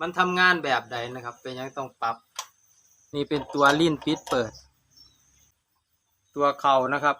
มันทำงานแบบใดนะครับ เป็นยังต้องปรับ นี่เป็นตัวลิ้นปิดเปิด ตัวเข่านะครับ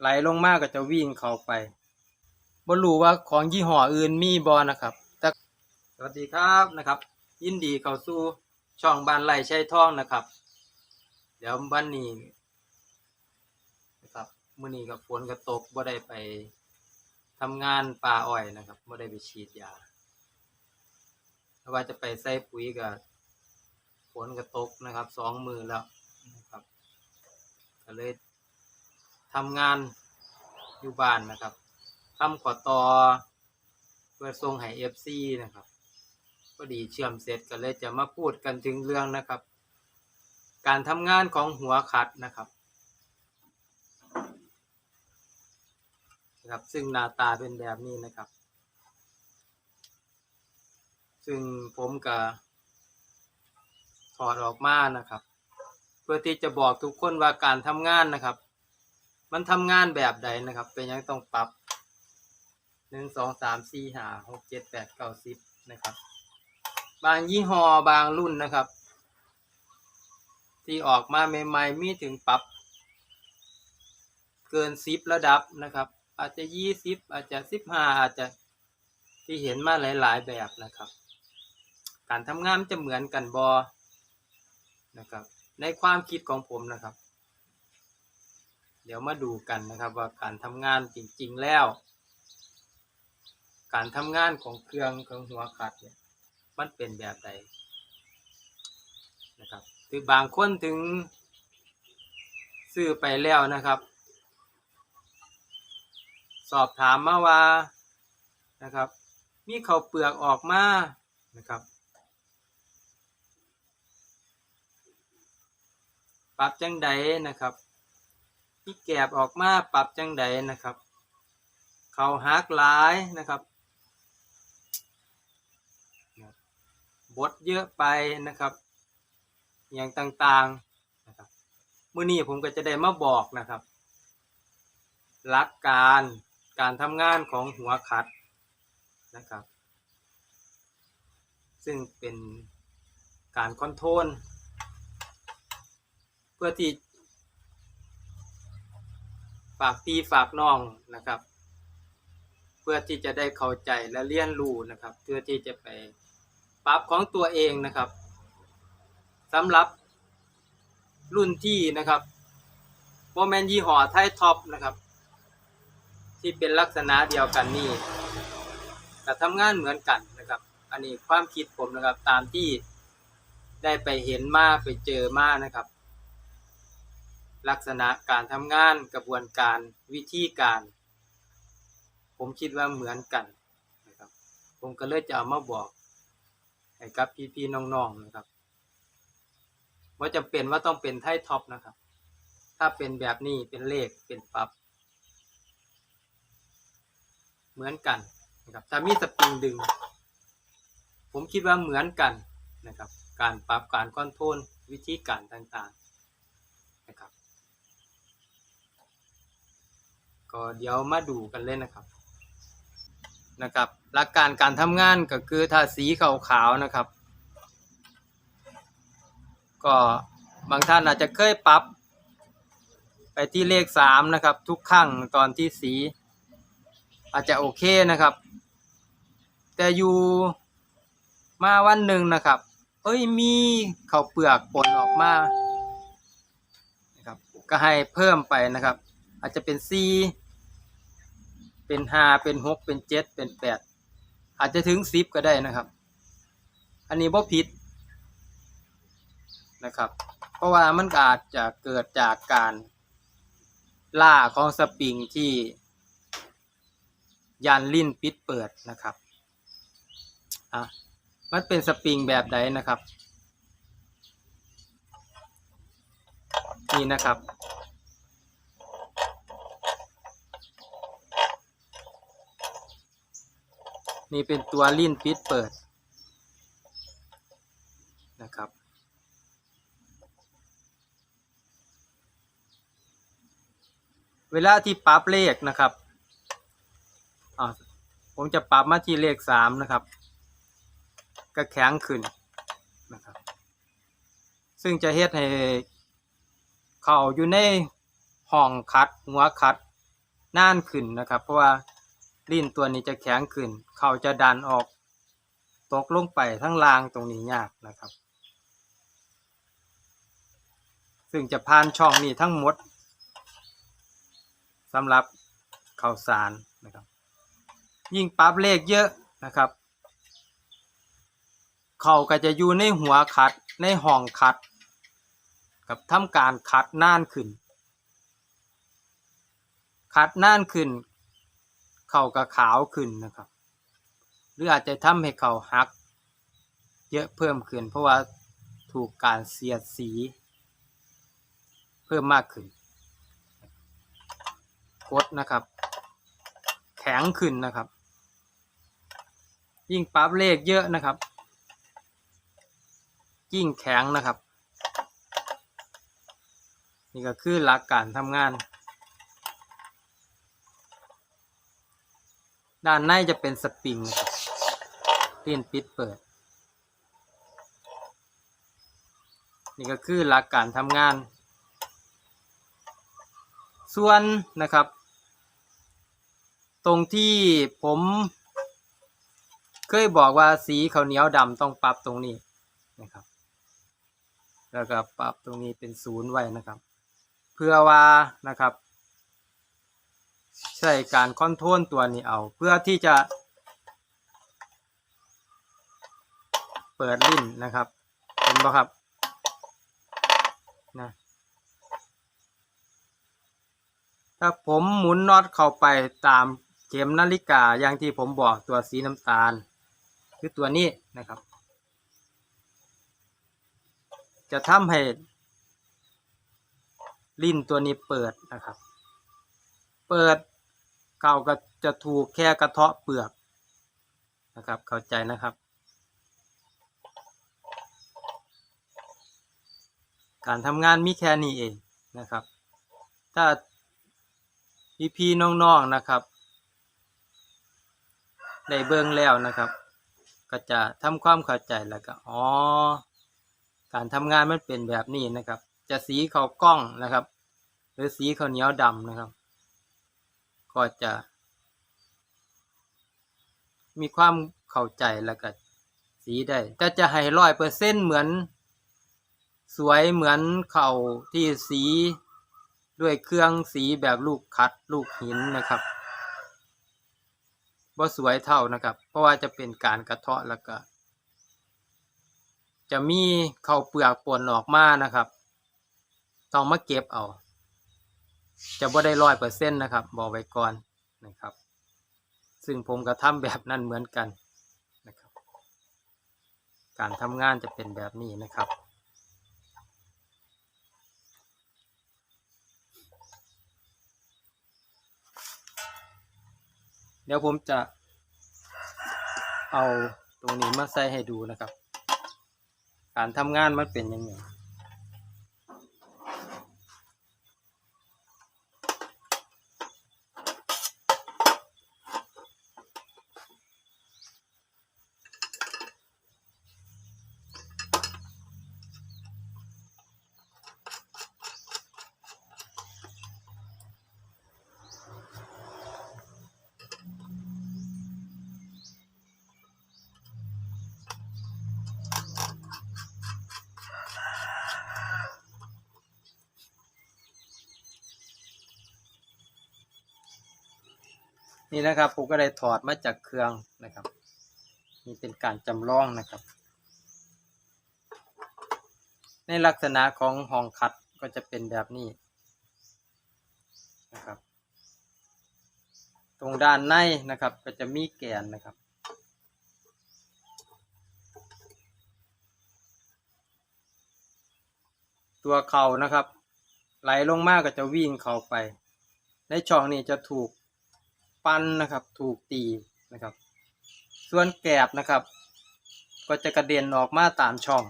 ไหลลงมากก็จะวิ่งเข้าไปบ่รู้ว่าของยี่ห้ออื่นมีบอนะครับแต่สวัสดีครับนะครับ ยินดีเข้าสู่ช่องบ้านไร่ชัยทองนะครับ เดี๋ยววันนี้นะครับมื้อนี้กับฝนก็ตกบ่ได้ไปทำงานป่าอ้อยนะครับบ่ได้ไปฉีดยา ถ้าว่าจะไปใส่ปุ๋ยก็ฝนก็ตกนะครับสองมือแล้วนะครับก็เลยทำงานอยู่บ้านนะครับทำขอต่อเพื่อส่งให้ FC นะครับพอดีเชื่อมเสร็จก็เลยจะมาพูดกันถึงเรื่องนะครับ การทำงานของหัวขัดนะครับนะครับ ซึ่งหน้าตาเป็นแบบนี้นะครับ ซึ่งผมก็ถอดออกมานะครับ เพื่อที่จะบอกทุกคนว่าการทำงานนะครับ มันทำงานแบบใดนะครับ เป็นยังต้องปรับหนึ่งสองสามสี่ห้าหกเจ็ดแปดเก้าสิบนะครับ บางยี่ห้อบางรุ่นนะครับ ที่ออกมาใหม่ๆมีถึงปรับ เกินสิบระดับนะครับ อาจจะยี่สิบอาจจะสิบห้าอาจจะที่เห็นมาหลายๆแบบนะครับ การทำงานจะเหมือนกันบอนะครับ ในความคิดของผมนะครับ เดี๋ยวมาดูกันนะครับว่าการทำงานจริง ๆแล้ว การทำงานของเครื่องของหัวขัดเนี่ยมันเป็นแบบใดนะครับคือบางคนถึงซื้อไปแล้วนะครับ สอบถามมาว่านะครับ มีเขาเปลือกออกมานะครับ ปรับจังใดนะครับที่แกบออกมาปรับจังใดนะครับ เขาหักหลายนะครับบทเยอะไปนะครับ อย่างต่างๆนะครับมื้อนี้ผมก็จะได้มาบอกนะครับ หลักการการทำงานของหัวขัดนะครับ ซึ่งเป็นการคอนโทรล เพื่อที่ ฝากพี่ฝากน้องนะครับ เพื่อที่จะได้เข้าใจและเรียนรู้นะครับ เพื่อที่จะไปปรับของตัวเองนะครับสำหรับรุ่นที่นะครับโมเมนยี่ห้อไทยท็อปนะครับ ที่เป็นลักษณะเดียวกันนี่แต่ทำงานเหมือนกันนะครับ อันนี้ความคิดผมนะครับตามที่ได้ไปเห็นมาไปเจอมานะครับ ลักษณะการทำงานกระบวนการวิธีการ ผมคิดว่าเหมือนกันนะครับ ผมก็เลยจะเอามาบอกให้กับพี่ๆน้องๆนะครับว่าจำเป็นว่าต้องเป็นไทท็อปนะครับ ถ้าเป็นแบบนี้เป็นเลขเป็นปรับ เหมือนกันนะครับถ้ามีสปริงดึง ผมคิดว่าเหมือนกันนะครับ การปรับการคอนโทรลวิธีการต่างๆนะครับ ก็เดี๋ยวมาดูกันเลยนะครับนะครับหลักการการทำงานก็คือถ้าสีขาวๆนะครับ ก็บางท่านอาจจะเคยปรับ ไปที่เลขสามนะครับ ทุกครั้งตอนที่สี อาจจะโอเคนะครับ แต่อยู่มาวันหนึ่งนะครับ เอ้ยมีข้าวเปลือกปนออกมานะครับก็ให้เพิ่มไปนะครับ อาจจะเป็นสี่ เป็นห้าเป็นหกเป็นเจ็ดเป็นแปดอาจจะถึงสิบก็ได้นะครับ อันนี้บ่ผิดนะครับ เพราะว่ามันอาจจะเกิดจากการล่าของสปริงที่ยันลิ้นปิดเปิดนะครับอะมันเป็นสปริงแบบใดนะครับ นี่นะครับ นี่เป็นตัวลิ้นปิดเปิดนะครับ เวลาที่ปรับเลขนะครับอ่าผมจะปรับมาที่เลขสามนะครับ ก็แข็งขึ้นนะครับ ซึ่งจะเฮ็ดให้เขาอยู่ในห้องคัดหัวคัดนานขึ้นนะครับ เพราะว่า ลิ้นตัวนี้จะแข็งขึ้น เขาจะดันออก ตกลงไปทั้งล่างตรงนี้ยากนะครับ ซึ่งจะผ่านช่องนี้ทั้งหมดสำหรับข่าวสารนะครับ ยิ่งปรับเลขเยอะนะครับ เขาก็จะอยู่ในหัวคัดในห้องคัด กับทำการคัดน่านขึ้นคัดน่านขึ้น เขาก็ขาวขึ้นนะครับ หรืออาจจะทำให้เขาหัก เยอะเพิ่มขึ้น เพราะว่าถูกการเสียดสี เพิ่มมากขึ้นกดนะครับ แข็งขึ้นนะครับ ยิ่งปรับเลขเยอะนะครับ ยิ่งแข็งนะครับ นี่ก็คือหลักการทำงาน ด้านในจะเป็นสปริงเลี่ยนปิดเปิด นี่ก็คือหลักการทำงาน ส่วนนะครับ ตรงที่ผม เคยบอกว่าสีข้าวเหนียวดำต้องปรับตรงนี้นะครับ แล้วก็ปรับตรงนี้เป็นศูนย์ไว้นะครับ เพื่อว่านะครับ ใช้การคอนโทรลตัวนี้เอา เพื่อที่จะ เปิดลิ้นนะครับเห็นบ่ครับนะถ้าผมหมุนน็อตเข้าไปตามเข็มนาฬิกาอย่างที่ผมบอกตัวสีน้ำตาล คือตัวนี้นะครับ จะทำให้ลิ้นตัวนี้เปิดนะครับ เปิดเก่าก็จะถูกแค่กระเทาะเปลือกนะครับ เข้าใจนะครับ การทำงานมีแค่นี้เองนะครับ ถ้าพี่พี่ๆน้องๆนะครับ ได้เบิ่งแล้วนะครับ ก็จะทำความเข้าใจแล้วก็อ๋อการทำงานมันเป็นแบบนี้นะครับ จะสีเขากล้องนะครับ หรือสีเขาเหนียวดำนะครับ ก็จะ มีความเข้าใจแล้วก็สีได้ แต่จะให้ร้อยเปอร์เซ็นเหมือน สวยเหมือนเข่าที่สีด้วยเครื่องสีแบบลูกคัดลูกหินนะครับบ่สวยเท่านะครับ เพราะว่าจะเป็นการกระเทาะแล้วก็ จะมีเข่าเปลือกปนออกมานะครับ ต้องมาเก็บเอา จะบ่ได้ร้อยเปอร์เซ็นต์นะครับ บอกไว้ก่อนนะครับ ซึ่งผมก็ทำแบบนั้นเหมือนกันนะครับ การทำงานจะเป็นแบบนี้นะครับเดี๋ยวผมจะเอาตรงนี้มาใส่ให้ดูนะครับ การทำงานมันเป็นยังไง นี่นะครับผมก็ได้ถอดมาจากเครื่องนะครับนี่เป็นการจำลองนะครับ ในลักษณะของห้องคัดก็จะเป็นแบบนี้นะครับ ตรงด้านในนะครับก็จะมีแกนนะครับตัวเข่านะครับ ไหลลงมากก็จะวิ่งเข้าไป ในช่องนี้จะถูก ปันนะครับ ถูกตีนะครับ ส่วนแกบนะครับ ก็จะกระเด็นออกมาตามช่อง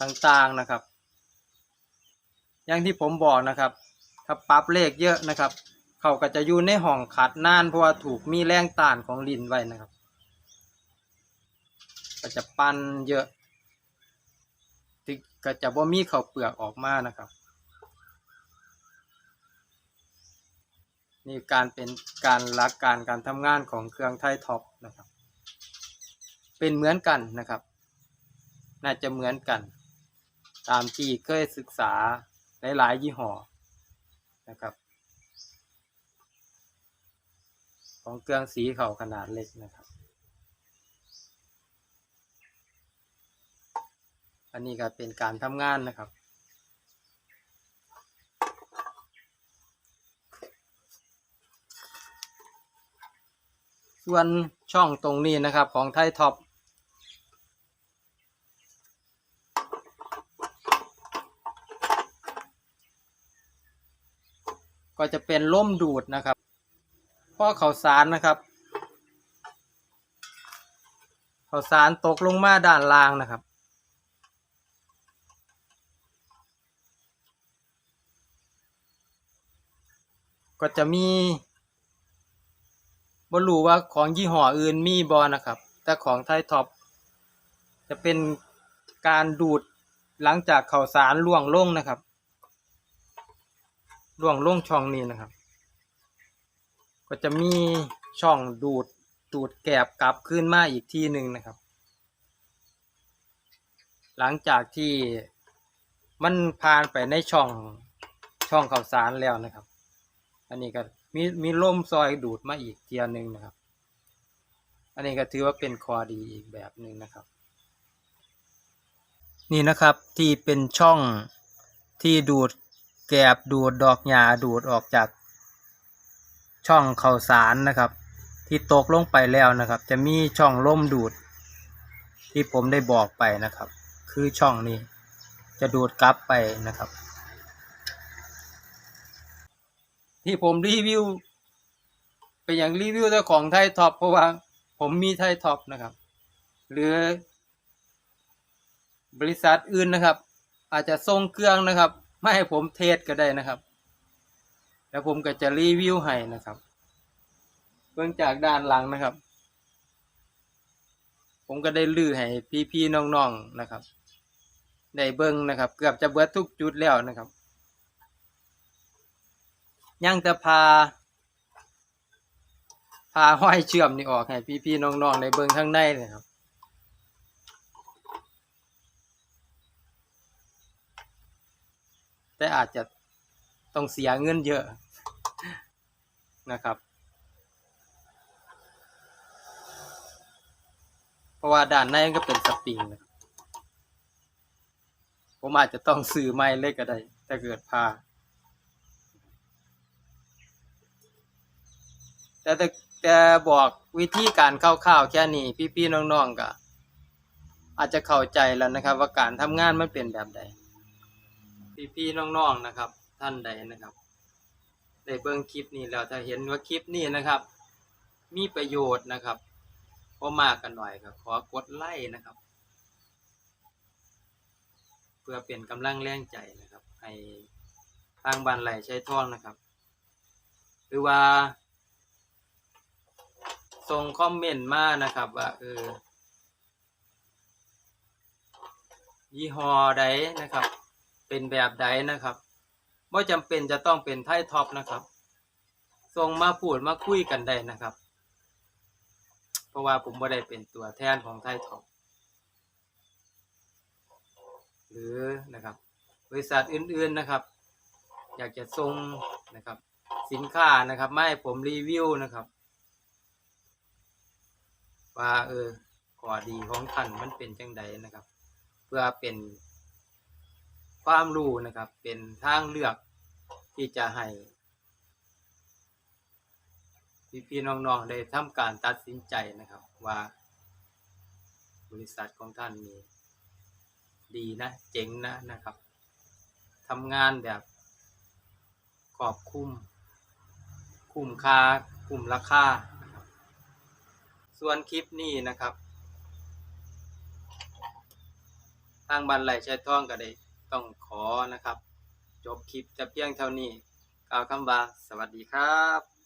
ต่างๆนะครับ อย่างที่ผมบอกนะครับ ถ้าปรับเลขเยอะนะครับ เขาก็จะอยู่ในห้องขัดน่านเพราะว่าถูกมีแรงต้านของลินไว้นะครับ ก็จะปั้นเยอะก็จะบ่มีเขาเปลือกออกมานะครับ นี่การเป็นการหลักการการทำงานของเครื่องไทยท็อปนะครับ เป็นเหมือนกันนะครับ น่าจะเหมือนกัน ตามที่เคยศึกษาหลาย ๆ ยี่ห้อนะครับ ของเครื่องสีเขาขนาดเล็กนะครับ อันนี้ก็เป็นการทำงานนะครับ ส่วนช่องตรงนี้นะครับของไทยท็อปก็จะเป็นล่มดูดนะครับพราะเขาวสารนะครับเขาวสารตกลงมาด้านล่างนะครับ ก็จะมี บรู้ว่าของยี่ห้ออื่นมีบอนะครับ แต่ของไทยท็อปจะเป็นการดูดหลังจากข่าวสารล่วงลงนะครับล่วงลงช่องนี้นะครับ ก็จะมีช่องดูดดูดแกบกลับขึ้นมาอีกที่หนึ่งนะครับ หลังจากที่มันผ่านไปในช่องช่องข่าวสารแล้วนะครับ อันนี้ก็ มีมีล่มซอยดูดมาอีกเทียหนึ่งนะครับ อันนี้ก็ถือว่าเป็นข้อดีอีกแบบหนึ่งนะครับ นี่นะครับที่เป็นช่องที่ดูดแกบดูดดอกหญ้าดูดออกจากช่องเข่าสารนะครับ ที่ตกลงไปแล้วนะครับ จะมีช่องล่มดูด ที่ผมได้บอกไปนะครับ คือช่องนี้จะดูดกลับไปนะครับ ที่ผมรีวิวเป็นอย่างรีวิวเจ้าของไทยท็อปเพราะว่าผมมีไทยท็อปนะครับ หรือบริษัทอื่นนะครับ อาจจะส่งเครื่องนะครับ ไม่ให้ผมเทสก็ได้นะครับ แล้วผมก็จะรีวิวให้นะครับเบื้องจากด้านหลังนะครับ ผมก็ได้ลือให้พี่ๆน้องๆนะครับ ได้เบิ้งนะครับ เกือบจะเบิดทุกจุดแล้วนะครับ ยังจะพา พาห้อยเชื่อมนี่ออกให้พี่ๆน้องๆในเบิงข้างในเลยครับแต่อาจจะต้องเสียเงินเยอะนะครับ เพราะว่าด้านในก็เป็นสปริงนะผมอาจจะต้องซื้อไม้เล็กก็ได้ถ้าเกิดพา แต่แต่แต่บอกวิธีการคร่าวๆแค่นี้ พี่ๆน้องๆก็อาจจะเข้าใจแล้วนะครับ ว่าการทำงานมันเป็นแบบใด พี่ๆน้องๆนะครับ ท่านใดนะครับได้เบิ่งคลิปนี้แล้วถ้าเห็นว่าคลิปนี้นะครับ มีประโยชน์นะครับก็มากกันหน่อยครับขอกดไลค์นะครับ เพื่อเป็นกำลังแรงใจนะครับ ให้ทางบ้านไหลใช้ท่องนะครับ หรือว่า ส่งคอมเมนต์มานะครับว่าเออยี่ห้อใดนะครับ เป็นแบบใดนะครับไม่จำเป็นจะต้องเป็นไทท็อปนะครับส่งมาพูดมาคุยกันได้นะครับ เพราะว่าผมไม่ได้เป็นตัวแทนของไทท็อปหรือนะครับ บริษัทอื่นๆนะครับ อยากจะส่งนะครับ สินค้านะครับไม่ให้ผมรีวิวนะครับ ว่าเออข้อดีของท่านมันเป็นจังใดนะครับ เพื่อเป็นความรู้นะครับ เป็นทางเลือกที่จะให้พี่ๆน้องๆได้ทำการตัดสินใจนะครับ ว่าบริษัทของท่านนี้ดีนะเจ๋งนะนะครับทำงานแบบครอบคลุมคุ้มค่าคุ้มราคา ส่วนคลิปนี้นะครับ ทางบันไหลใช้ท่องก็ได้ต้องขอนะครับ จบคลิปแต่เพียงเท่านี้กล่าวคำว่าสวัสดีครับ